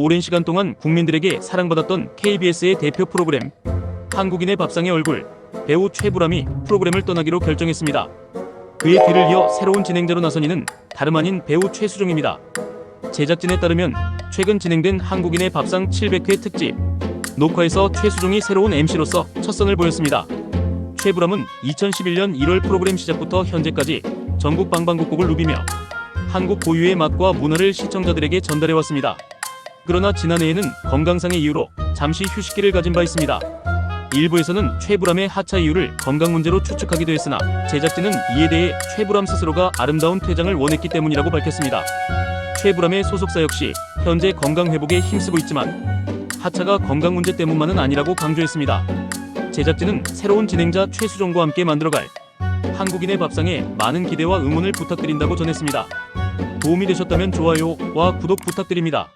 오랜 시간 동안 국민들에게 사랑받았던 KBS의 대표 프로그램 한국인의 밥상의 얼굴 배우 최불암이 프로그램을 떠나기로 결정했습니다. 그의 뒤를 이어 새로운 진행자로 나선 이는 다름 아닌 배우 최수종입니다. 제작진에 따르면 최근 진행된 한국인의 밥상 700회 특집 녹화에서 최수종이 새로운 MC로서 첫 선을 보였습니다. 최불암은 2011년 1월 프로그램 시작부터 현재까지 전국 방방곡곡을 누비며 한국 고유의 맛과 문화를 시청자들에게 전달해왔습니다. 그러나 지난해에는 건강상의 이유로 잠시 휴식기를 가진 바 있습니다. 일부에서는 최불암의 하차 이유를 건강 문제로 추측하기도 했으나 제작진은 이에 대해 최불암 스스로가 아름다운 퇴장을 원했기 때문이라고 밝혔습니다. 최불암의 소속사 역시 현재 건강 회복에 힘쓰고 있지만 하차가 건강 문제 때문만은 아니라고 강조했습니다. 제작진은 새로운 진행자 최수종과 함께 만들어갈 한국인의 밥상에 많은 기대와 응원을 부탁드린다고 전했습니다. 도움이 되셨다면 좋아요와 구독 부탁드립니다.